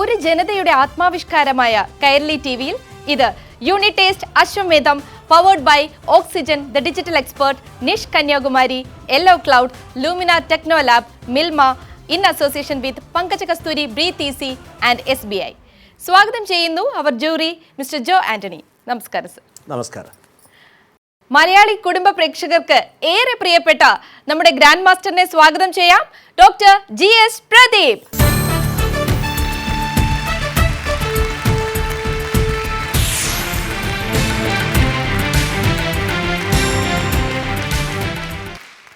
ഒരു ജനതയുടെ ആത്മാവിഷ്കാരമായ കൈരളി ടി വിയിൽ ഇത് യൂണിറ്റേസ്റ്റ് Ashwamedham powered by oxygen the digital expert നിഷ് Kanyakumari yellow cloud Lumina techno lab Milma in association with Pankaja Kasthuri breathe easy and S B I സ്വാഗതം ചെയ്യുന്നു അവർ jury mister Jo Antony. നമസ്കാരം sir നമസ്കാരം. മലയാളി കുടുംബ പ്രേക്ഷകർക്ക് ഏറെ പ്രിയപ്പെട്ട നമ്മുടെ ഗ്രാൻഡ് മാസ്റ്ററിനെ സ്വാഗതം ചെയ്യാം. Doctor G S Pradeep.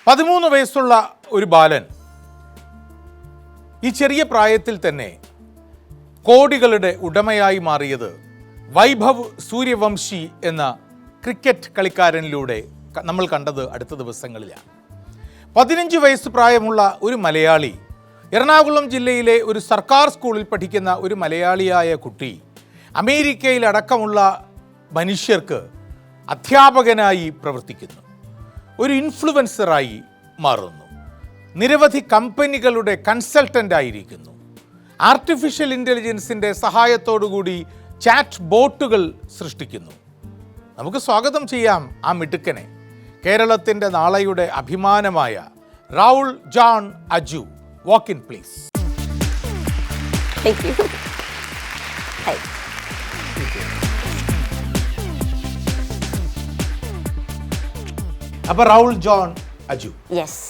പതിമൂന്ന് വയസ്സുള്ള ഒരു ബാലൻ ഈ ചെറിയ പ്രായത്തിൽ തന്നെ കോടികളുടെ ഉടമയായി മാറിയത് വൈഭവ് സൂര്യവംശി എന്ന ക്രിക്കറ്റ് കളിക്കാരനിലൂടെ നമ്മൾ കണ്ടത് അടുത്ത ദിവസങ്ങളിലാണ്. പതിനഞ്ച് വയസ്സ് പ്രായമുള്ള ഒരു മലയാളി എറണാകുളം ജില്ലയിലെ ഒരു സർക്കാർ സ്കൂളിൽ പഠിക്കുന്ന ഒരു മലയാളിയായ കുട്ടി അമേരിക്കയിലടക്കമുള്ള മനുഷ്യർക്ക് അധ്യാപകനായി പ്രവർത്തിക്കുന്നു. ഒരു ഇൻഫ്ലുവൻസറായി മാറുന്നു. നിരവധി കമ്പനികളുടെ കൺസൾട്ടന്റ് ആയിരിക്കുന്നു ആർട്ടിഫിഷ്യൽ ഇന്റലിജൻസിന്റെ സഹായത്തോടുകൂടി ചാറ്റ് ബോട്ടുകൾ സൃഷ്ടിക്കുന്നു. നമുക്ക് സ്വാഗതം ചെയ്യാം ആ മിടുക്കനെ. കേരളത്തിന്റെ നാളെയുടെ അഭിമാനമായ Raoul John Aju. Walk in please അപ്പൊ റൗൾ ജോൺ അജു. യെസ്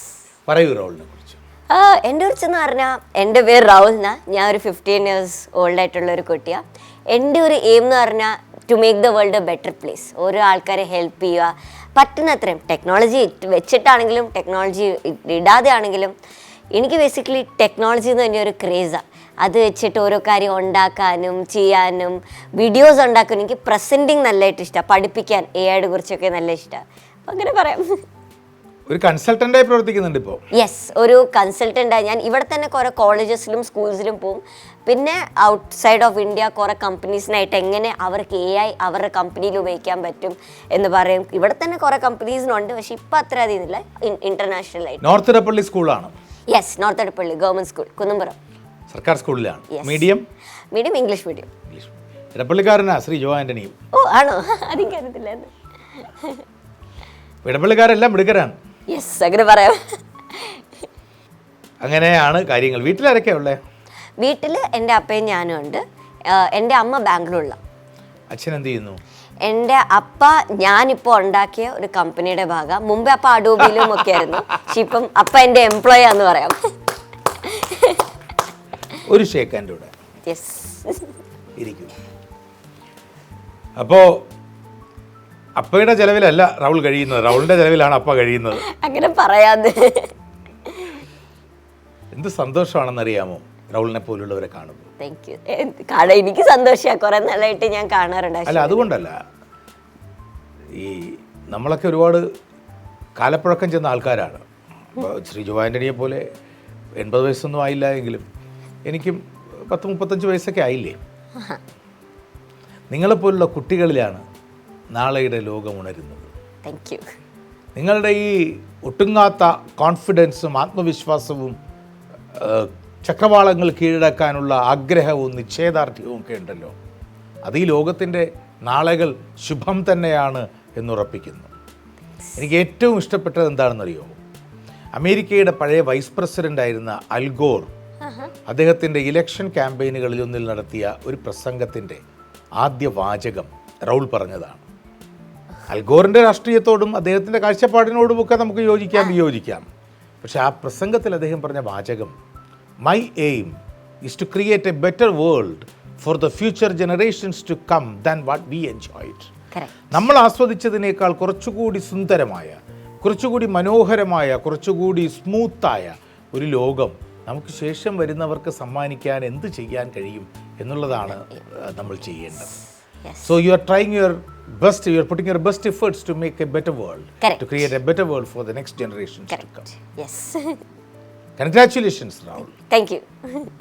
പറയൂ റൗളിനെ കുറിച്ച്. ആ, കുറിച്ച് എന്ന് പറഞ്ഞാൽ എന്റെ പേര് രാഹുൽ എന്നാ ഞാൻ ഒരു ഫിഫ്റ്റീൻ ഇയേഴ്സ് ഓൾഡ് ആയിട്ടുള്ള ഒരു കുട്ടിയാണ് എന്റെ ഒരു എയിം എന്ന് പറഞ്ഞാൽ to make the world a better place ഓരോ ആൾക്കാരെ ഹെൽപ്പ് ചെയ്യുക. പറ്റുന്നത്രയും ടെക്നോളജി വെച്ചിട്ടാണെങ്കിലും ടെക്നോളജി ഇടാതെ ആണെങ്കിലും എനിക്ക് ബേസിക്കലി ടെക്നോളജി എന്ന് തന്നെ ഒരു ക്രേസാണ് അത് വെച്ചിട്ട് ഓരോ കാര്യം ഉണ്ടാക്കാനും ചെയ്യാനും വീഡിയോസ് ഉണ്ടാക്കാനും എനിക്ക് പ്രസന്റിങ് നല്ലതായിട്ട് ഇഷ്ടമാണ് പഠിപ്പിക്കാൻ എ ഐയുടെ കുറിച്ചൊക്കെ നല്ല ഇഷ്ടമാണ് അങ്ങനെ പറയാം. ഒരു കൺസൾട്ടന്റായി പ്രവർത്തിക്കുന്നുണ്ട് ഇപ്പോൾ യെസ് ഒരു കൺസൾട്ടന്റായി. ഞാൻ ഇവിടെ തന്നെ കുറേ കോളേജസിലും സ്കൂൾസിലും പോകും പിന്നെ ഔട്ട് സൈഡ് ഓഫ് ഇന്ത്യ കുറേ കമ്പനീസിനായിട്ട് എങ്ങനെ അവർക്ക് എ ഐ അവരുടെ കമ്പനിയിൽ ഉപയോഗിക്കാൻ പറ്റും എന്ന് പറയും. ഇവിടെ തന്നെ കുറേ കമ്പനീസിനുണ്ട് പക്ഷെ ഇപ്പം അത്ര അധികം ഇല്ല. ഇന്റർനാഷണൽ ആയിട്ട്. നോർത്ത് ഇടപ്പള്ളി സ്കൂളാണ് yes north Edappally government school Kunnampuram സർക്കാർ സ്കൂളിലാണ്. Medium medium English medium English ഇടപ്പള്ളിക്കാരനാ? Shri Jo Antony ഓ ആണോ? അതെനിക്കറിയത്തില്ലായിരുന്നു ഇടപ്പള്ളിക്കാരെല്ലാം മിടുക്കരാണ്. യെസ് അങ്ങനെ പറയാം. അങ്ങനെയാണ് കാര്യങ്ങൾ. വീട്ടിലാരൊക്കെയാ ഉള്ളേ? വീട്ടിൽ എന്റെ അപ്പയും ഞാനും ഉണ്ട്. എന്റെ അമ്മ ബാംഗ്ലൂരിലാണ് അച്ഛൻ എന്ത് ചെയ്യുന്നു? എന്റെ അപ്പ ഞാനിപ്പോൾ ഉണ്ടാക്കിയ ഒരു കമ്പനിയുടെ ഭാഗം. മുമ്പേ അപ്പ അഡോബിയിലും ഒക്കെ ആയിരുന്നു. പക്ഷെ ഇപ്പം അപ്പ എന്റെ എംപ്ലോയി ആന്ന് പറയാം. ഒരു ഷേക്കാന്റെ കൂടെ യെസ് ഇരിക്കും. അപ്പോൾ അപ്പയുടെ ചെലവിലല്ല രാഹുൽ കഴിയുന്നത്. രാഹുലിന്റെ ചെലവിലാണ് അപ്പ കഴിയുന്നത്. അങ്ങനെ പറയാതെ. എന്ത് സന്തോഷമാണെന്നറിയാമോ? രാഹുലിനെ പോലുള്ളവരെ കാണുമ്പോൾ. താങ്ക് യു കാണാൻ എനിക്ക് സന്തോഷമാണ് കുറെ നാളായിട്ട് ഞാൻ കാണാറുണ്ട് അല്ല അതുകൊണ്ടല്ല. ഈ നമ്മളൊക്കെ ഒരുപാട് കാലപ്പഴക്കം ചെന്ന ആൾക്കാരാണ്. ശ്രീജു ശ്രീ പോലെ എൺപത് വയസ്സൊന്നും ആയില്ല എങ്കിലും എനിക്കും പത്ത് മുപ്പത്തഞ്ച് വയസ്സൊക്കെ ആയില്ലേ? നിങ്ങളെപ്പോലുള്ള കുട്ടികളിലാണ് നാളെയുടെ ലോകം ഉണരുന്നത് താങ്ക് യു നിങ്ങളുടെ ഈ ഒട്ടുങ്ങാത്ത കോൺഫിഡൻസും ആത്മവിശ്വാസവും ചക്രവാളങ്ങൾ കീഴടക്കാനുള്ള ആഗ്രഹവും നിശ്ചയദാർഢ്യവും ഒക്കെ ഉണ്ടല്ലോ. അത് ഈ ലോകത്തിന്റെ നാളകൾ ശുഭം തന്നെയാണ് എന്നുറപ്പിക്കുന്നു. എനിക്ക് ഏറ്റവും ഇഷ്ടപ്പെട്ടത് എന്താണെന്നറിയോ? അമേരിക്കയുടെ പഴയ വൈസ് പ്രസിഡന്റ് ആയിരുന്ന അൽഗോർ അദ്ദേഹത്തിന്റെ ഇലക്ഷൻ ക്യാമ്പയിനുകളിൽ ഒന്നിൽ നടത്തിയ ഒരു പ്രസംഗത്തിന്റെ ആദ്യ വാചകം റൗൾ പറഞ്ഞതാണ്. അൽഗോറിന്റെ രാഷ്ട്രീയത്തോടും അദ്ദേഹത്തിന്റെ കാഴ്ചപ്പാടിനോടും ഒക്കെ നമുക്ക് യോജിക്കാം വിയോജിക്കാം. പക്ഷെ ആ പ്രസംഗത്തിൽ അദ്ദേഹം പറഞ്ഞ വാചകം my aim is to create a better world for the future generations to come than what we enjoyed നമ്മൾ ആസ്വദിച്ചതിനേക്കാൾ കുറച്ചുകൂടി സുന്ദരമായ കുറച്ചുകൂടി മനോഹരമായ കുറച്ചുകൂടി സ്മൂത്തായ ഒരു ലോകം നമുക്ക് ശേഷം വരുന്നവർക്ക് സമ്മാനിക്കാൻ എന്ത് ചെയ്യാൻ കഴിയും എന്നുള്ളതാണ് നമ്മൾ ചെയ്യേണ്ടത്. Yes. So you are trying your best, you are putting your best efforts to make a better world. Correct. To create a better world for the next generations Correct. to come. Yes. Congratulations, Rahul. Thank you.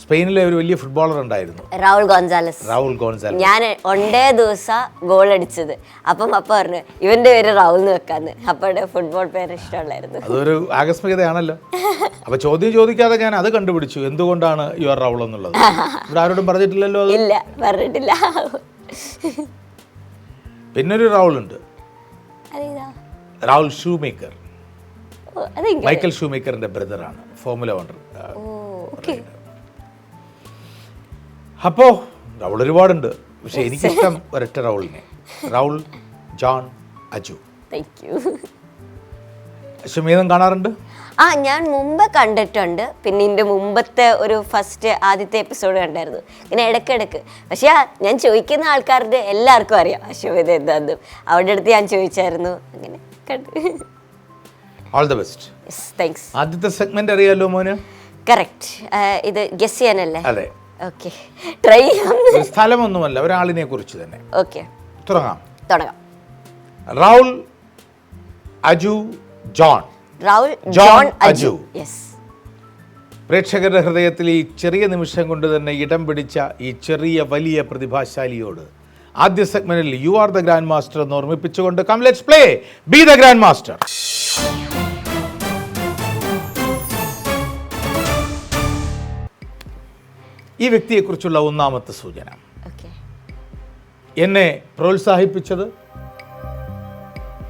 സ്പെയിനിലെ ഒരു വലിയ footballer ഉണ്ടായിരുന്നു. Raul Gonzalez. Raul Gonzalez. ഞാൻ ഒണ്ടേ ദിവസം goal അടിച്ചത്. അപ്പം അപ്പ പറഞ്ഞു ഇവന്റെ പേര് രാഹുൽ എന്ന് വെക്കാന്ന്. അപ്പയുടെ ഫുട്ബോൾ പേര് ഇഷ്ടമുള്ളായിരുന്നു. അതൊരു ആകസ്മികതയാണല്ലോ. അപ്പൊ ചോദ്യം ചോദിക്കാതെ ഞാൻ അത് കണ്ടുപിടിച്ചു. എന്തുകൊണ്ടാണ് യു ആർ റൗൾ എന്നുള്ളത്? ഇവിടെ ആരോടും പറഞ്ഞിട്ടില്ലല്ലോ അത്? ഇല്ല പറഞ്ഞിട്ടില്ല. പിന്നൊരു റൗൾ ഉണ്ട്. രാഹുൽ ഷൂമേക്കർ മൈക്കൽ ഷൂമേക്കറിന്റെ ബ്രദറാണ് ഫോമുല വൺ അപ്പോ റൗൾ ഒരുപാടുണ്ട് പക്ഷെ എനിക്കിഷ്ടം ഒരൊറ്റ റൗളിനെ. Raul John Aju. Thank you Ashwamedham കാണാറുണ്ട്? ആ ഞാൻ മുമ്പ് കണ്ടിട്ടുണ്ട്. പിന്നെ ഇതിന്റെ മുമ്പത്തെ ഒരു ഫസ്റ്റ് ആദ്യത്തെ എപ്പിസോഡ് കണ്ടായിരുന്നു. ഇങ്ങനെ ഇടയ്ക്കിടയ്ക്ക്. പക്ഷേ ഞാൻ ചോദിക്കുന്ന ആൾക്കാരുടെ എല്ലാവർക്കും അറിയാം. അശ്വമേധം എന്താന്ന്. അവിടെ അടുത്ത് ഞാൻ ചോദിച്ചായിരുന്നു. അങ്ങനെ കണ്ടു. ഓൾ ദ ബെസ്റ്റ് താങ്ക്സ് ആദ്യത്തെ സെഗ്മെന്റ് അറിയാലോ മോന്? കറക്റ്റ് ഇത് ഗസ് ചെയ്യാനല്ലേ അതെ. ഓക്കെ ട്രൈ ഒരു സ്ഥലമൊന്നുമല്ല ഒരാളിനെ കുറിച്ച് തന്നെ. ഓക്കെ തുടങ്ങാം. തുടങ്ങാം. റൗൾ അജു ജോൺ. രാഹുൽ ജോൺ അജു. യെസ് പ്രേക്ഷകരുടെ ഹൃദയത്തിൽ ഈ ചെറിയ നിമിഷം കൊണ്ട് തന്നെ ഇടം പിടിച്ച ഈ ചെറിയ വലിയ പ്രതിഭാശാലിയോട് ആദ്യ സെഗ്മെന്റിൽ you are the grand master എന്ന് ഓർമ്മിപ്പിച്ചുകൊണ്ട് come let's play be the grand master ഈ വ്യക്തിയെക്കുറിച്ചുള്ള ഒന്നാമത്തെ സൂചന. എന്നെ പ്രോത്സാഹിപ്പിച്ചത്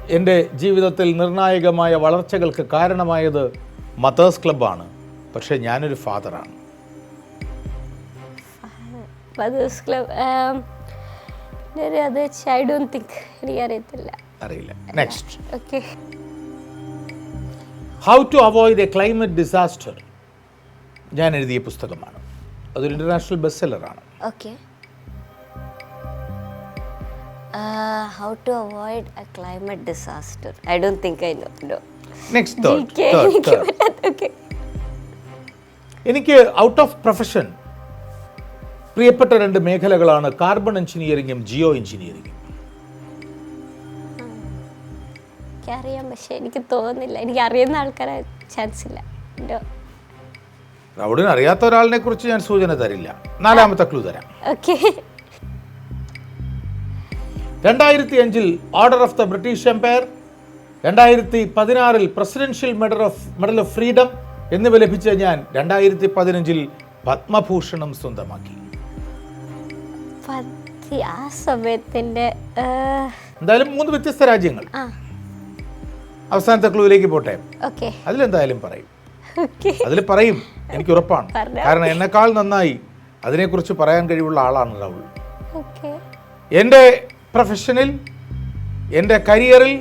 എന്റെ ജീവിതത്തിൽ നിർണായകമായ വളർച്ചകൾക്ക് കാരണമായത് മതേഴ്സ് ക്ലബ്ബാണ്. പക്ഷേ ഞാനൊരു ഫാദറാണ്. മദേഴ്സ് ക്ലബ് അത് ഐ ഡോണ്ട് തിങ്ക് എനിക്കറിയത്തില്ല. അറിയില്ല. Next okay how to avoid a climate disaster ഞാൻ എഴുതിയ പുസ്തകമാണ്. അതൊരു international best സെല്ലറാണ് okay how to avoid a climate disaster I don't think I know no. Next third third എനിക്ക് out of profession പ്രിയപ്പെട്ട രണ്ട് മേഖലകളാണ് കാർബൺ എഞ്ചിനീയറിംഗും ജിയോ എഞ്ചിനീയറിംഗും എനിക്കറിയാം പക്ഷെ എനിക്ക് തോന്നുന്നില്ല. എനിക്ക് അറിയുന്ന ആൾക്കാരെ ചാൻസ് ഇല്ല. റൗഡിന് അറിയാത്ത ഒരാളിനെ കുറിച്ച് ഞാൻ സൂചന തരില്ല. നാലാമത്തെ ക്ലൂ തരാം. രണ്ടായിരത്തി അഞ്ചിൽ order of the British empire രണ്ടായിരത്തി പതിനാറിൽ presidential medal of medal of freedom എന്നിവ ലഭിച്ച ഞാൻ രണ്ടായിരത്തി പതിനഞ്ചിൽ പത്മഭൂഷണം സ്വന്തമാക്കി. ആ സമയത്തിന്റെ എന്തായാലും മൂന്ന് വ്യത്യസ്ത രാജ്യങ്ങൾ. അവസാനത്തെ ക്ലൂവിലേക്ക് പോട്ടെ. അതിലെന്തായാലും പറയും. അതിൽ പറയും. എനിക്ക് ഉറപ്പാണ് കാരണം എന്നെക്കാൾ നന്നായി അതിനെക്കുറിച്ച് പറയാൻ കഴിവുള്ള ആളാണ് രാഹുൽ. എന്റെ പ്രൊഫഷനിൽ എന്റെ കരിയറിൽ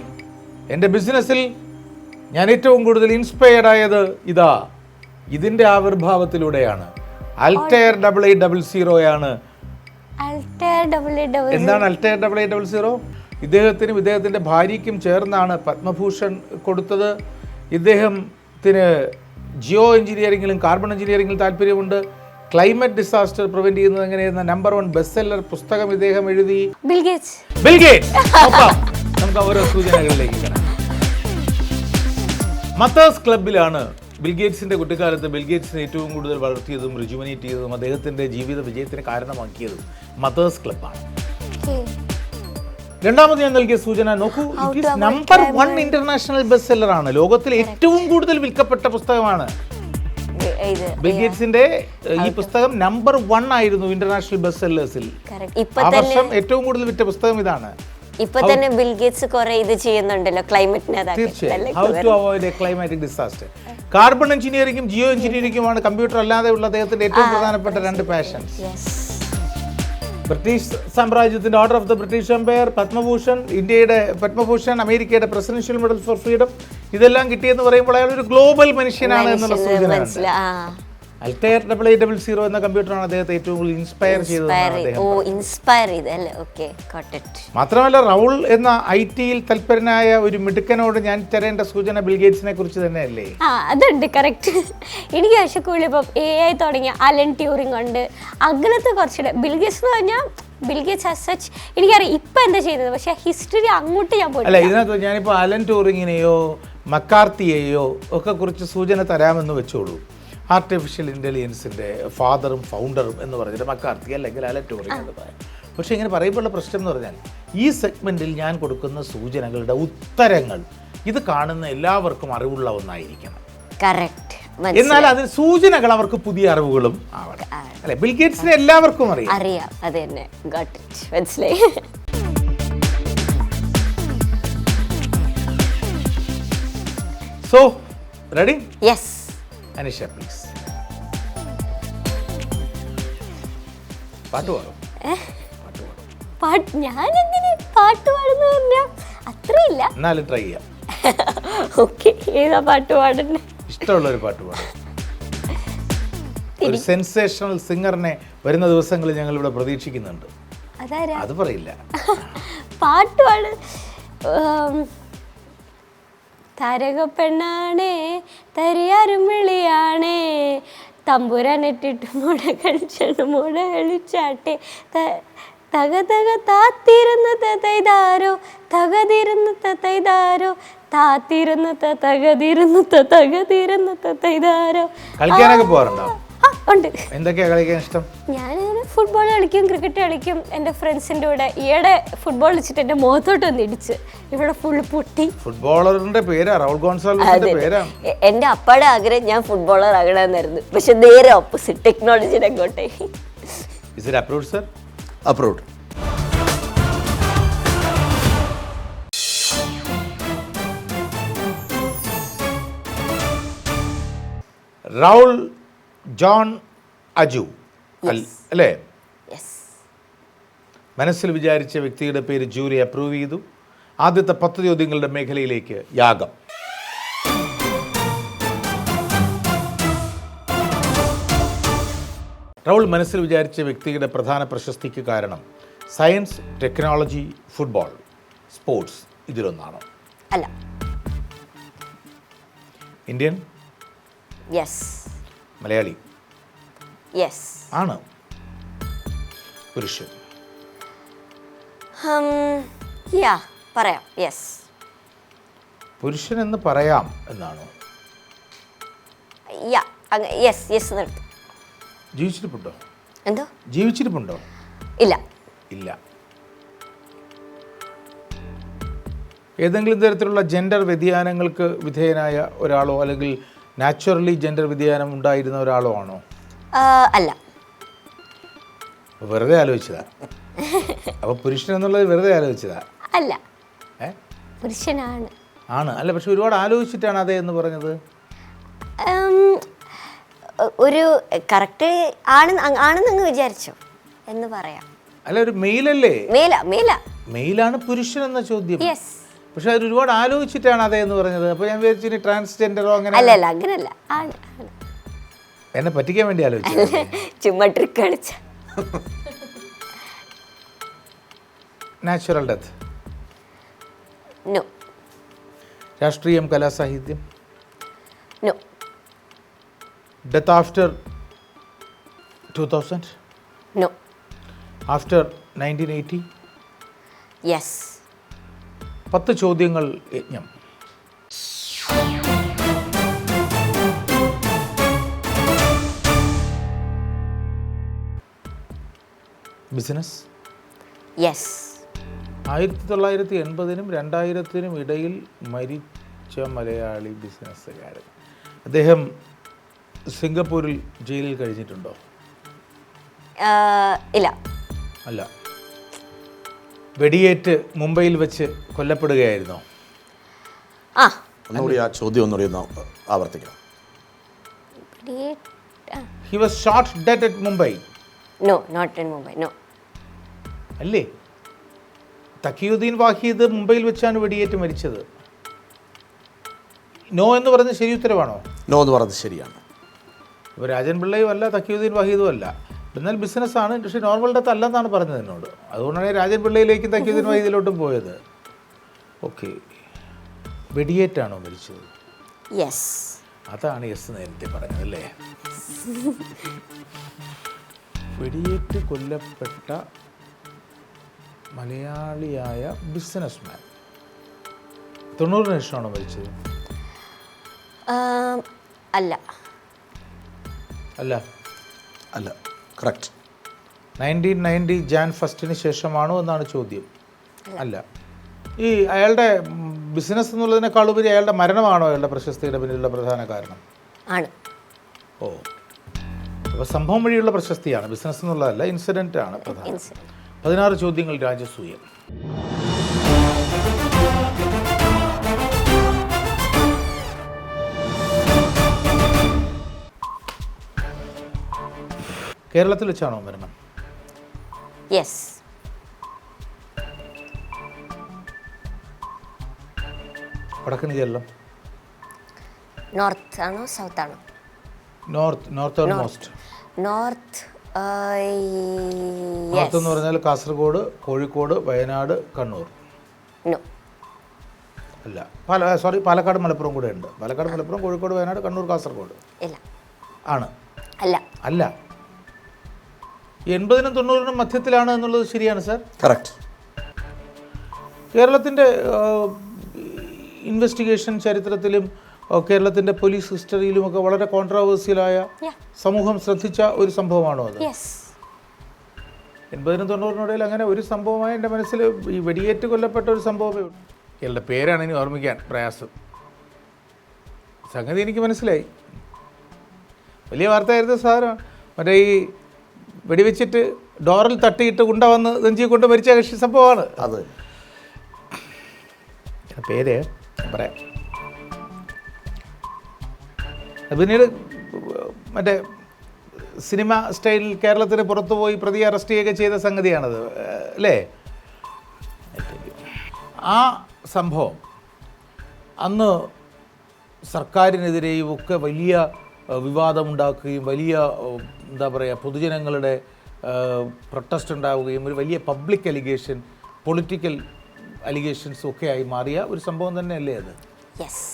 എന്റെ ബിസിനസ്സിൽ ഞാൻ ഏറ്റവും കൂടുതൽ ഇൻസ്പയർഡ് ആയത് ഇതാ. ഇതിന്റെ ആവിർഭാവത്തിലൂടെയാണ്. അൽറ്റയർ ഡബിൾ എയ്റ്റ് ഡബിൾ സീറോയാണ് ആണ്. എന്താണ് Altair double eight double zero ഇദ്ദേഹത്തിനും ഇദ്ദേഹത്തിന്റെ ഭാര്യയ്ക്കും ചേർന്നാണ് പത്മഭൂഷൺ കൊടുത്തത്. ഇദ്ദേഹത്തിന് ജിയോ എഞ്ചിനീയറിംഗിലും കാർബൺ എഞ്ചിനീയറിംഗിലും താല്പര്യമുണ്ട്. ക്ലൈമറ്റ് ഡിസാസ്റ്റർ പ്രിവെന്റ് ചെയ്യുന്നത് എങ്ങനെയെന്ന നമ്പർ വൺ ബെസ്റ്റ് സെല്ലർ പുസ്തകം ഇദ്ദേഹം എഴുതി. നമുക്ക് ഓരോ സൂചനകളിലേക്ക് മത്തേഴ്സ് ക്ലബിലാണ് ബിൽഗേറ്റ്സിന്റെ കുട്ടിക്കാലത്ത് ബിൽഗേറ്റ്സിനെ ഏറ്റവും കൂടുതൽ വളർത്തിയതും റിജുമിനേറ്റ് ചെയ്തതും അദ്ദേഹത്തിന്റെ ജീവിത വിജയത്തിന് കാരണമാക്കിയതും മത്തേഴ്സ് ക്ലബാണ് രണ്ടാമത് ഞാൻ നൽകിയ സൂചന നോക്കൂ. It is number one international best seller ആണ്. ലോകത്തിൽ ഏറ്റവും കൂടുതൽ വിൽക്കപ്പെട്ട പുസ്തകമാണ്. ബിൽഗേറ്റ്സിന്റെ ബിൽ ഗേറ്റ്സിന്റെ ഈ പുസ്തകം നമ്പർ വൺ ആയിരുന്നു ഇന്റർനാഷണൽ ബെസ്റ്റ് സെല്ലേഴ്സിൽ ആ വർഷം ഏറ്റവും കൂടുതൽ വിറ്റ പുസ്തകം ഇതാണ്. ഇപ്പൊ തന്നെ ബിൽ ഗേറ്റ്സ് കുറെ ഇത് ചെയ്യുന്നുണ്ടല്ലോ ക്ലൈമറ്റിനെ ക്ലൈമാറ്റിക് ഡിസാസ്റ്റർ കാർബൺ എഞ്ചിനീയറിംഗും ജിയോ എഞ്ചിനീയറിംഗുമാണ് കമ്പ്യൂട്ടർ അല്ലാതെ ഉള്ള അദ്ദേഹത്തിന്റെ ഏറ്റവും പ്രധാനപ്പെട്ട രണ്ട് പാഷൻസ് ബ്രിട്ടീഷ് സാമ്രാജ്യത്തിന്റെ order of the British empire Padma Bhushan ഇന്ത്യയുടെ പത്മഭൂഷൺ അമേരിക്കയുടെ പ്രസിഡൻഷ്യൽ മെഡൽ ഫോർ ഫ്രീഡം ഇതെല്ലാം കിട്ടിയെന്ന് പറയുമ്പോൾ അയാൾ ഒരു ഗ്ലോബൽ മനുഷ്യനാണ് എന്നുള്ള സൂചന Altair double eight double zero എന്ന കമ്പ്യൂട്ടറാണ് അദ്ദേഹത്തെ ഏറ്റവും കൂടുതൽ ഇൻസ്പയർ ചെയ്തതെന്നാണ് അദ്ദേഹം ഓ ഇൻസ്പയർ ചെയ്ത് അല്ലേ? ഓക്കെ മാത്രമല്ല റൗൾ എന്ന ഐ ടിയിൽ തൽപരനായ ഒരു മിടുക്കനോട് ഞാൻ തരേണ്ട സൂചന ബിൽഗേറ്റ്സിനെ കുറിച്ച് തന്നെയല്ലേ? അതുണ്ട് കറക്റ്റ് എനിക്ക് പക്ഷെ കൂടുതൽ ഇപ്പം എ ഐ തുടങ്ങിയ അലൻ ട്യൂറിംഗ് ഉണ്ട്. അങ്ങനത്തെ കുറച്ചുകൂടെ ബിൽഗേറ്റ്സ് എന്ന് പറഞ്ഞാൽ ബിൽഗേറ്റ്സ് ആസ് സച്ച് എനിക്കറിയാം ഇപ്പം എന്താ ചെയ്യുന്നത് പക്ഷെ ഹിസ്റ്ററി അങ്ങോട്ട് ഞാൻ അല്ല പോയിട്ടില്ല ഇതിനകത്ത് ഞാനിപ്പോൾ അലൻ ടൂറിങ്ങിനെയോ മക്കാർത്തിയെയോ ഒക്കെ കുറിച്ച് സൂചന തരാമെന്ന് വെച്ചോളൂ. ആർട്ടിഫിഷ്യൽ ഇന്റലിജൻസിന്റെ ഫാദറും ഫൗണ്ടറും എന്ന് പറഞ്ഞിട്ട് മക്കാർത്തി അല്ലെങ്കിൽ അലറ്റോറി എന്ന് പറയാം. പക്ഷേ ഇങ്ങനെ പറയുമ്പോഴുള്ള പ്രശ്നം എന്ന് പറഞ്ഞാൽ ഈ സെഗ്മെന്റിൽ ഞാൻ കൊടുക്കുന്ന സൂചനകളുടെ ഉത്തരങ്ങൾ ഇത് കാണുന്ന എല്ലാവർക്കും അറിവുള്ള ഒന്നായിരിക്കണം. എന്നാൽ അത് സൂചനകൾ അവർക്ക് പുതിയ അറിവുകളും ആവണം. അല്ലെ? ബിൽഗേറ്റ്സിനെ എല്ലാവർക്കും അറിയാം. അറിയാം. അത് തന്നെ. മനസ്സിലായി. So ready yes Anisha please പാട്ട് പാടും. പാട്ട് പാടും. പാട്ട് ഞാൻ എങ്ങനെ പാട്ട് പാടുന്നു പറഞ്ഞാൽ അത്രയില്ല. എന്നാലും ട്രൈ ചെയ്യാം. ഓക്കെ ഏതാ പാട്ട് പാടുന്നത് ഇഷ്ടമുള്ള ഒരു പാട്ട് പാടും. ഒരു സെൻസേഷണൽ സിംഗറിനെ വരുന്ന ദിവസങ്ങളിൽ ഞങ്ങൾ ഇവിടെ പ്രതീക്ഷിക്കുന്നുണ്ട് അത് പറയില്ല. പാട്ട് പാട് തരക പെണ്ണാണേ തരിയാരും വിളിയാണേ. തമ്പുരാനിട്ടിട്ട് മുട കളിച്ചാണ് മുട കളിച്ചാട്ടെ. തക തക താത്തിരുന്ന് തൈതാരോ തകതിരുന്ന് തൈതാരോ. താത്തിരുന്ന് തകതിരുന്ന് തകതിരുന്ന് തൈതാരോ. കളിക്കാനൊക്കെ പോകാറുണ്ടോ? ഉണ്ട്. എന്തൊക്കെയാ കളിക്കാൻ ഇഷ്ടം? ഞാൻ ഫുട്ബോൾ കളിക്കും ക്രിക്കറ്റ് കളിക്കും. എന്റെ ഫ്രണ്ട്സിന്റെ കൂടെ ഈയിടെ ഫുട്ബോൾ കളിച്ചിട്ട് എന്റെ മുഖത്തോട്ട് ഒന്ന് ഇടിച്ച്. ഇവിടെ ഫുൾ പൊട്ടി. ഫുട്ബോളറിന്റെ പേരാ റൗൾ ഗോൺസാൽവിന്റെ പേരാ. എന്റെ അപ്പയുടെ ആഗ്രഹം ഞാൻ ഫുട്ബോളർ ആകണമെന്നായിരുന്നു. പക്ഷെ നേരെ opposite technology അങ്ങോട്ടെ. Is it approved sir approved Raoul John Aju. അല്ലേ? മനസ്സിൽ വിചാരിച്ച വ്യക്തിയുടെ പേര് ജൂറി അപ്രൂവ് ചെയ്തു. ആദ്യത്തെ പത്ത് ചോദ്യങ്ങളുടെ മേഖലയിലേക്ക് യാഗം. റൗൾ മനസ്സിൽ വിചാരിച്ച വ്യക്തിയുടെ പ്രധാന പ്രശസ്തിക്ക് കാരണം സയൻസ് ടെക്നോളജി ഫുട്ബോൾ. സ്പോർട്സ് ഇതിലൊന്നാണ്. അല്ല. ഇന്ത്യൻ? യെസ് മലയാളി. യെസ് ആണ്. പുരുഷൻ. യാ പറയാം. യെസ് പുരുഷൻ എന്ന് പറയാം എന്നാണോ? യാ യെസ് യെസ് നിർത്തും ജീവിച്ചിരിപ്പുണ്ടോ? എന്തോ? ജീവിച്ചിരിപ്പുണ്ടോ? ഇല്ല. ഇല്ല. ഏതെങ്കിലും തരത്തിലുള്ള ജെൻഡർ വ്യതിയാനങ്ങൾക്ക് വിധേയനായ ഒരാളോ അല്ലെങ്കിൽ നാച്ചുറലി ജെൻഡർ വ്യതിയാനം ഉണ്ടായിരുന്ന ഒരാളോ ആണോ? അല്ല. വെറുതെ ആലോചിച്ചതാ. അപ്പൊ പുരുഷൻ എന്നുള്ളത് വെറുതെ ആലോചിച്ചതാ. അല്ല. പുരുഷനാണ്. ആണ്. അല്ല പക്ഷെ ഒരുപാട് ആലോചിച്ചിട്ടാണ് അതെ എന്ന് പറഞ്ഞത്. ഒരു കറക്റ്റ് ആണ് ആണെന്നങ്ങ് വിചാരിച്ചു എന്ന് പറയാം. അല്ല ഒരു മെയിലല്ലേ മെയിലാ മെയിലാ മെയിലാണ് പുരുഷൻ എന്ന ചോദ്യം. യെസ് പക്ഷെ അത് ഒരുപാട് ആലോചിച്ചിട്ടാണ് അതേ എന്ന് പറഞ്ഞത്. അപ്പൊ ഞാൻ വിചാരിച്ചു ഇനി ട്രാൻസ്ജെൻഡറോ അങ്ങനെ അല്ല അല്ല അങ്ങനല്ല. എന്നെ പറ്റിക്കാൻ വേണ്ടി ആലോചിച്ചു ചുമ്മാ ട്രിക്ക് കളിച്ച നാച്ചുറൽ ഡെത്ത് നോ രാഷ്ട്രീയം കലാസാഹിത്യം. No death after two thousand no after nineteen eighty yes പത്ത് ചോദ്യങ്ങൾ യജ്ഞം. ബിസിനസ് യെസ് ആയിരത്തി തൊള്ളായിരത്തി എൺപതിനും രണ്ടായിരത്തിനും ഇടയിൽ മരിച്ച മലയാളി ബിസിനസ്സുകാരൻ അദ്ദേഹം സിംഗപ്പൂരിൽ ജയിലിൽ കഴിഞ്ഞിട്ടുണ്ടോ? ഇല്ല. അല്ല. വെടിയേറ്റ് മുംബൈയിൽ വെച്ച് കൊല്ലപ്പെടുകയായിരുന്നോ. ആ. ഒന്നുകൂടി ആ ചോദ്യം ഒന്നുകൂടി ഒന്ന് ആവർത്തിക്കാം he was shot dead at Mumbai no not in Mumbai no അല്ലേ? തക്കിയുദ്ദീൻ വാഹിദ് മുംബൈയിൽ വെച്ചാണ് വെടിയേറ്റ് മരിച്ചത്. നോ എന്ന് പറഞ്ഞ ശരി ഉത്തരവാണോ? നോ എന്ന് പറഞ്ഞത് ശരിയാണ്. ഇപ്പോൾ രാജൻ പിള്ളയും അല്ല തക്കിയുദ്ദീൻ വാഹിദും അല്ല. എന്നാൽ ബിസിനസ്സാണ്. പക്ഷേ നോർമൽ ഡെത്ത് അല്ലെന്നാണ് പറഞ്ഞത് എന്നോട്. അതുകൊണ്ടാണ് രാജൻ പിള്ളയിലേക്കും തക്കിയതിന് വാഹിദിലോട്ടും പോയത്. ഓക്കെ. വെടിയേറ്റാണോ മരിച്ചത്? യെസ്. അതാണ് യെസ് നേരത്തെ പറഞ്ഞത് അല്ലേ? വെടിയേറ്റ് കൊല്ലപ്പെട്ട മലയാളിയായ ബിസിനസ്മാൻ. തൊണ്ണൂറിന് ശേഷമാണോ മരിച്ചത്? അല്ല. അല്ല. അല്ല. കറക്റ്റ് നയന്റീൻ നയന്റി ജാൻ ഫസ്റ്റിന് ശേഷമാണോ എന്നാണ് ചോദ്യം. അല്ല. ഈ അയാളുടെ ബിസിനസ് എന്നുള്ളതിനേക്കാൾ ഉപരി അയാളുടെ മരണമാണോ അയാളുടെ പ്രശസ്തിയുടെ പിന്നിലുള്ള പ്രധാന കാരണം? ആണ്. ഓ. അപ്പോൾ സംഭവം വഴിയുള്ള പ്രശസ്തിയാണ്. ബിസിനസ് എന്നുള്ളതല്ല ഇൻസിഡന്റ് ആണ് പ്രധാനം. പതിനാറ് ചോദ്യങ്ങൾ രാജസൂയം കേരളത്തിൽ വെച്ചാണോ മരണം? യെസ് വടക്കൻ കേരളം നോർത്ത് ആണോ സൗത്ത് ആണോ? North north most north north എന്ന് പറഞ്ഞാൽ കാസർഗോഡ് കോഴിക്കോട് വയനാട് കണ്ണൂർ. അല്ല പാല സോറി പാലക്കാട് മലപ്പുറം കൂടെ ഉണ്ട്. പാലക്കാട് മലപ്പുറം കോഴിക്കോട് വയനാട് കണ്ണൂർ കാസർഗോഡ്. ആണ്. അല്ല. അല്ല. എൺപതിനും തൊണ്ണൂറിനും മധ്യത്തിലാണ് എന്നുള്ളത് ശരിയാണ് സാർ? കറക്റ്റ്. കേരളത്തിന്റെ ഇൻവെസ്റ്റിഗേഷൻ ചരിത്രത്തിലും കേരളത്തിന്റെ കേരളത്തിന്റെ പോലീസ് ഹിസ്റ്ററിയിലുമൊക്കെ വളരെ കോൺട്രവേഴ്സ്യലായ സമൂഹം ശ്രദ്ധിച്ച ഒരു സംഭവമാണോ അത്? യെസ് എൺപതിനും തൊണ്ണൂറിനിടയിൽ അങ്ങനെ ഒരു സംഭവമായി എന്റെ മനസ്സിൽ ഈ വെടിയേറ്റ് കൊല്ലപ്പെട്ട ഒരു സംഭവമേ ഉള്ളൂ. ഇയാളുടെ പേരാണ് ഇനി ഓർമ്മിക്കാൻ പ്രയാസം. സംഗതി എനിക്ക് മനസ്സിലായി. വലിയ വാർത്തയായിരുന്നു സാധനം മറ്റേ ഈ വെടിവെച്ചിട്ട് ഡോറിൽ തട്ടിയിട്ട് ഉണ്ട വന്ന് നെഞ്ചി കൊണ്ട് മരിച്ച കക്ഷി സംഭവമാണ്. അത്. പേര് പറയാം. പിന്നീട് മറ്റേ സിനിമ സ്റ്റൈലിൽ കേരളത്തിന് പുറത്തു പോയി പ്രതി അറസ്റ്റ് ചെയ്യുക ചെയ്ത സംഗതിയാണത് അല്ലേ? ആ സംഭവം അന്ന് സർക്കാരിനെതിരെയും ഒക്കെ വലിയ വിവാദമുണ്ടാക്കുകയും വലിയ എന്താ പറയുക പൊതുജനങ്ങളുടെ പ്രൊട്ടസ്റ്റ് ഉണ്ടാവുകയും ഒരു വലിയ പബ്ലിക് അലിഗേഷൻ പൊളിറ്റിക്കൽ അലിഗേഷൻസ് ഒക്കെ ആയി മാറിയ ഒരു സംഭവം തന്നെയല്ലേ അത്? യെസ്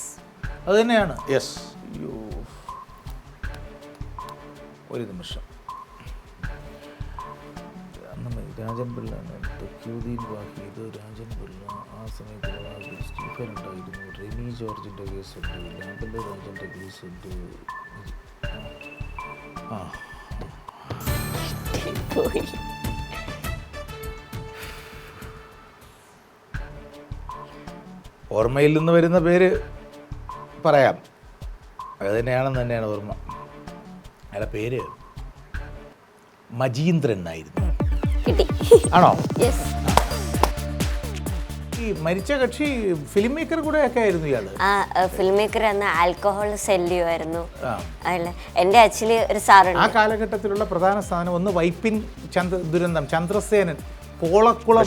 അത് തന്നെയാണ്? യെസ് ഒരു നിമിഷം. രാജൻ പിള്ള തക്യൂദീൻ വാഹിദ് രാജൻ പിള്ള ആ സമയത്ത് സ്റ്റീഫൻ ഉണ്ടായിരുന്നു റെനി ജോർജിന്റെ കേസുണ്ട് ലാബിന്റെ രാജന്റെ കേസുണ്ട്. പോയി ഓർമ്മയിൽ നിന്ന് വരുന്ന പേര് പറയാം. അത് തന്നെയാണെന്ന് തന്നെയാണ് ഓർമ്മ. അയാളെ പേര് മജീന്ദ്രൻ ആയിരുന്നു ആണോ? ഈ മരിച്ച കക്ഷി ഫിലിം മേക്കർ കൂടെ ഒക്കെ ആയിരുന്നു ഇയാൾ. ആ ഫിലിം മേക്കർ എന്ന ആൽക്കഹോൾ സെൽ ചെയ്യുമായിരുന്നു എന്റെ ആക്ച്വലി ഒരു സാറുണ്ട്. ആ കാലഘട്ടത്തിലുള്ള പ്രധാന സ്ഥാനം ഒന്ന് വൈപ്പിൻ ചന്ദ്ര ദുരന്തം ചന്ദ്രസേനൻ പോളക്കുളം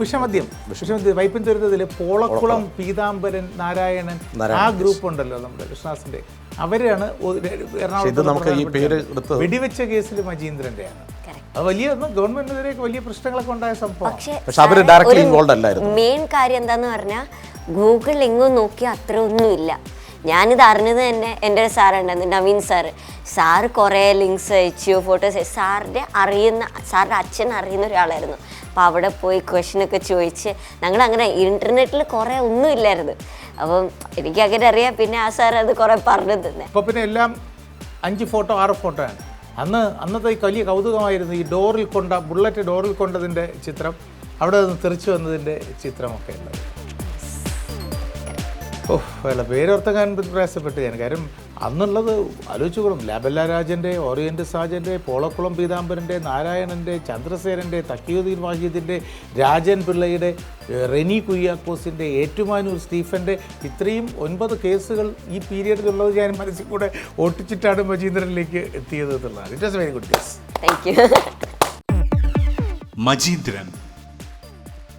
വിഷമദ്യം വിഷമദ്യം വൈപ്പിൻ ദുരന്തത്തിൽ പോളക്കുളം പീതാംബരൻ നാരായണൻ ആ ഗ്രൂപ്പ് ഉണ്ടല്ലോ നമ്മുടെ കൃഷ്ണാസിന്റെ അവരാണ് എറണാകുളം എറണാകുളത്ത് ഇത് നമുക്ക് ഈ പേര് പ്രധാനപ്പെട്ട എടുത്തത് വെടിവെച്ച കേസിൽ മജീന്ദ്രന്റെയാണ്. അത് വലിയ വലിയ പ്രശ്നങ്ങളൊക്കെ ഉണ്ടായ സംഭവം പക്ഷേ അവർ directly involved അല്ലായിരുന്നു. മെയിൻ കാര്യം എന്താന്ന് പറഞ്ഞാൽ ഗൂഗിൾ എങ്ങും നോക്കിയാൽ അത്ര ഒന്നുമില്ല. ഞാനിത് അറിഞ്ഞത് തന്നെ എന്റെ ഒരു സാറുണ്ടായിരുന്നു നവീൻ സാറ്. സാറ് കുറേ ലിങ്ക്സ് അയച്ചു ഫോട്ടോസ് അയച്ചു. സാറിന്റെ അറിയുന്ന സാറിന്റെ അച്ഛൻ അറിയുന്ന ഒരാളായിരുന്നു. അപ്പോൾ അവിടെ പോയി ക്വസ്റ്റ്യനൊക്കെ ചോദിച്ച് ഞങ്ങൾ അങ്ങനെ ഇന്റർനെറ്റിൽ കുറേ ഒന്നും ഇല്ലായിരുന്നു അപ്പം എനിക്ക് അങ്ങനെ അറിയാം പിന്നെ ആ സാർ അത് കുറേ പറഞ്ഞു തന്നെ. അപ്പോൾ പിന്നെ എല്ലാം അഞ്ച് ഫോട്ടോ ആറ് ഫോട്ടോ ആണ്. അന്ന് അന്നത്തെ വലിയ കൗതുകമായിരുന്നു ഈ ഡോറിൽ കൊണ്ട ബുള്ളറ്റ് ഡോറിൽ കൊണ്ടതിന്റെ ചിത്രം അവിടെ നിന്ന് തെറിച്ചു വന്നതിന്റെ ചിത്രമൊക്കെ ഉള്ളത് ഓ അല്ല പേരോർത്തക്കാൻ പ്രയാസപ്പെട്ടു ഞാൻ. കാര്യം അന്നുള്ളത് ആലോചിച്ചോളും ലാബല്ല രാജന്റെ ഓറിയന്റ് സാജന്റെ പോളക്കുളം പീതാംബരന്റെ നാരായണന്റെ ചന്ദ്രസേനന്റെ തക്കിയുദ്ദീൻ വാഹിദിന്റെ രാജൻ പിള്ളയുടെ റെനി കുയ്യാക്കോസിന്റെ ഏറ്റുമാനൂർ സ്റ്റീഫന്റെ ഇത്രയും ഒൻപത് കേസുകൾ ഈ പീരീഡിലുള്ളത് ഞാൻ മനസ്സിൽ കൂടെ ഓട്ടിച്ചിട്ടാണ് മജീന്ദ്രനിലേക്ക് എത്തിയത് എന്നുള്ളതാണ്. It was very good case. Thank you Majeendran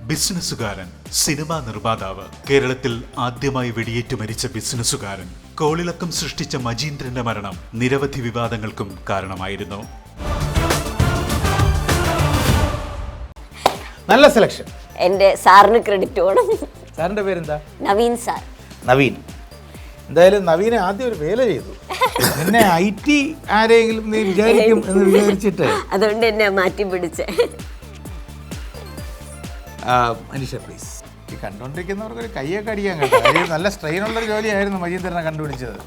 ബിസിനസ്സുകാരൻ cinema നിർമ്മാതാവ്. കേരളത്തിൽ ആദ്യമായി വെടിയേറ്റ് മരിച്ച ബിസിനസ്സുകാരൻ കോളിളക്കം സൃഷ്ടിച്ച മജീന്ദ്രന്റെ മരണം നിരവധി വിവാദങ്ങൾക്കും കാരണമായിരുന്നു. നല്ല സെലക്ഷൻ എന്റെ സാറിന് ക്രെഡിറ്റ് വേണം. സാറിന്റെ പേരെന്താ? നവീൻ സാർ. നവീൻ. എന്തായാലും നവീനെ ആദ്യം ഒരു വേല ചെയ്തു. പിന്നെ ഐ ടി ആരെങ്കിലും നീ വിചാരിക്കും എന്ന് വിചാരിച്ചിട്ട്. അതുകൊണ്ട് എന്നെ മാറ്റി പിടിച്ചേ. മനുഷ്യ പ്ലീസ് ഈ കണ്ടുകൊണ്ടിരിക്കുന്നവർക്ക് ഒരു കയ്യൊക്കെ അടിക്കാൻ കേട്ടോ. നല്ല സ്ട്രെയിൻ ഉള്ളൊരു ജോലിയായിരുന്നു മജീന്ദ്രനെ കണ്ടുപിടിച്ചത്.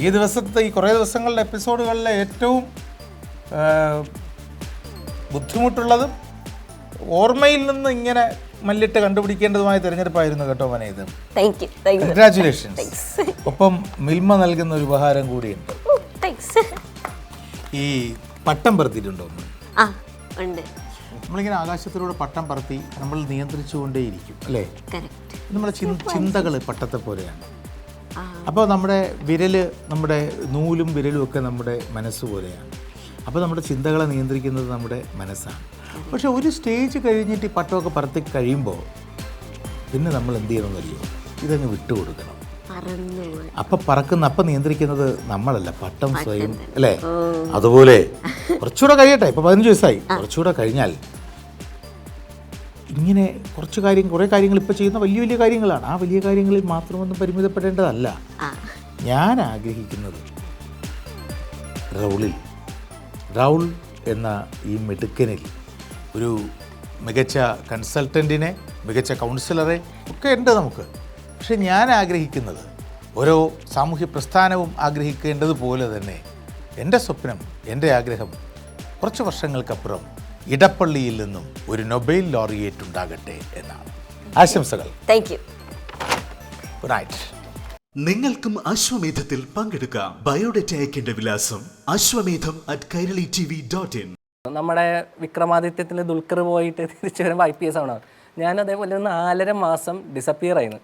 ഈ ദിവസത്തെ ഈ കുറേ ദിവസങ്ങളുടെ എപ്പിസോഡുകളിലെ ഏറ്റവും ബുദ്ധിമുട്ടുള്ളതും ഓർമ്മയിൽ നിന്ന് ഇങ്ങനെ മല്ലിട്ട് കണ്ടുപിടിക്കേണ്ടതുമായ തിരഞ്ഞെടുപ്പായിരുന്നു കേട്ടോ മനെ ഇത്. ഒപ്പം മിൽമ നൽകുന്ന ഒരു ഉപഹാരം കൂടിയുണ്ട്. താങ്ക്സ് ഈ പട്ടം പറത്തിയിട്ടുണ്ടോ ഉണ്ട്. നമ്മളിങ്ങനെ ആകാശത്തിലൂടെ പട്ടം പറത്തി നമ്മൾ നിയന്ത്രിച്ചുകൊണ്ടേയിരിക്കും അല്ലേ? നമ്മുടെ ചിന്തകൾ പട്ടത്തെ പോലെയാണ്. അപ്പോൾ നമ്മുടെ വിരൽ നമ്മുടെ നൂലും വിരലും ഒക്കെ നമ്മുടെ മനസ്സ് പോലെയാണ്. അപ്പോൾ നമ്മുടെ ചിന്തകളെ നിയന്ത്രിക്കുന്നത് നമ്മുടെ മനസ്സാണ്. പക്ഷെ ഒരു സ്റ്റേജ് കഴിഞ്ഞിട്ട് ഈ പട്ടമൊക്കെ പറത്തി കഴിയുമ്പോൾ പിന്നെ നമ്മൾ എന്ത് ചെയ്യണം എന്നറിയോ? ഇതങ്ങ് വിട്ടുകൊടുക്കണം. അപ്പം പറക്കുന്ന അപ്പൊ നിയന്ത്രിക്കുന്നത് നമ്മളല്ല പട്ടം സ്വയം അല്ലേ? അതുപോലെ കുറച്ചുകൂടെ കഴിയട്ടെ ഇപ്പൊ പതിനഞ്ച് വയസ്സായി. കുറച്ചുകൂടെ കഴിഞ്ഞാൽ ഇങ്ങനെ കുറച്ച് കാര്യം കുറേ കാര്യങ്ങൾ ഇപ്പോൾ ചെയ്യുന്ന വലിയ വലിയ കാര്യങ്ങളാണ്. ആ വലിയ കാര്യങ്ങളിൽ മാത്രമൊന്നും പരിമിതപ്പെടേണ്ടതല്ല. ഞാൻ ആഗ്രഹിക്കുന്നത് റൗളിൽ റൗൾ എന്ന ഈ മിടുക്കനിൽ ഒരു മികച്ച കൺസൾട്ടന്റിനെ മികച്ച കൗൺസിലറെ ഒക്കെ ഉണ്ട് നമുക്ക്. പക്ഷെ ഞാൻ ആഗ്രഹിക്കുന്നത് ഓരോ സാമൂഹ്യ പ്രസ്ഥാനവും ആഗ്രഹിക്കേണ്ടതുപോലെ തന്നെ എന്റെ സ്വപ്നം എന്റെ ആഗ്രഹം കുറച്ച് വർഷങ്ങൾക്കപ്പുറം ഇടപ്പള്ളിയിൽ നിന്നും ഒരു നൊബൈൽ ലോറിയേറ്റ് ഉണ്ടാകട്ടെ എന്നാണ്. ആശംസകൾ. താങ്ക് യു ഗുഡ് നൈറ്റ് നിങ്ങൾക്കും അശ്വമേധത്തിൽ പങ്കെടുക്കാം. ബയോഡേറ്റ അയക്കേണ്ട വിലാസം Ashwamedham at Kairali T V dot in നമ്മുടെ വിക്രമാദിത്യത്തിൽ ദുൽഖർ പോയിട്ട് തിരിച്ചു വരുമ്പോൾ ഐ പി എസ് ആണ്. ഞാൻ അതേപോലെ ഒരു നാലര മാസം ഡിസപ്പിയർ ആയിരുന്നു.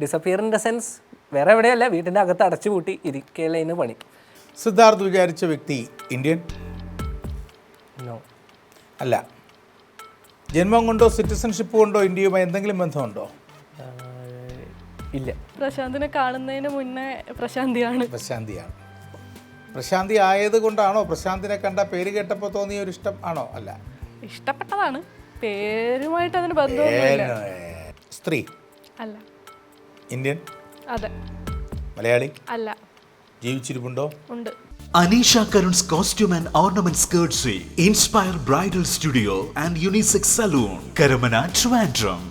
ഡിസപ്പിയർ ഇൻ ദ സെൻസ് വേറെ എവിടെയല്ല വീട്ടിന്റെ അകത്ത് അടച്ചു പൂട്ടി ഇരിക്കലേന്ന് പണി. സിദ്ധാർത്ഥ് വിചാരിച്ച വ്യക്തി ഇന്ത്യൻ? അല്ല. ജന്മം കൊണ്ടോ സിറ്റിസൺഷിപ്പ് കൊണ്ടോ ഇന്ത്യയുമായി എന്തെങ്കിലും ബന്ധമുണ്ടോ? ഇല്ല. പ്രശാന്തിനെ കാണുന്നതിന് മുന്നേ പ്രശാന്തിയാണ്. പ്രശാന്തിയാണ്. പ്രശാന്തി ആയത് കൊണ്ടാണോ പ്രശാന്തിനെ കണ്ട പേര് കേട്ടപ്പോൾ തോന്നിയ ഒരു ഇഷ്ടം ആണോ? അല്ല. ഇഷ്ടപ്പെട്ടതാണ്. പേരുമായിട്ട് അതിന് ബന്ധമൊന്നുമില്ല. സ്ത്രീ. അല്ല. ഇന്ത്യൻ. അതെ. മലയാളി. അല്ല. ജീവിച്ചിരിപ്പുണ്ടോ? ഉണ്ട്. Aneesha Karun's costume and ornaments courtesy inspire bridal studio and unisex salon Karamana Trivandrum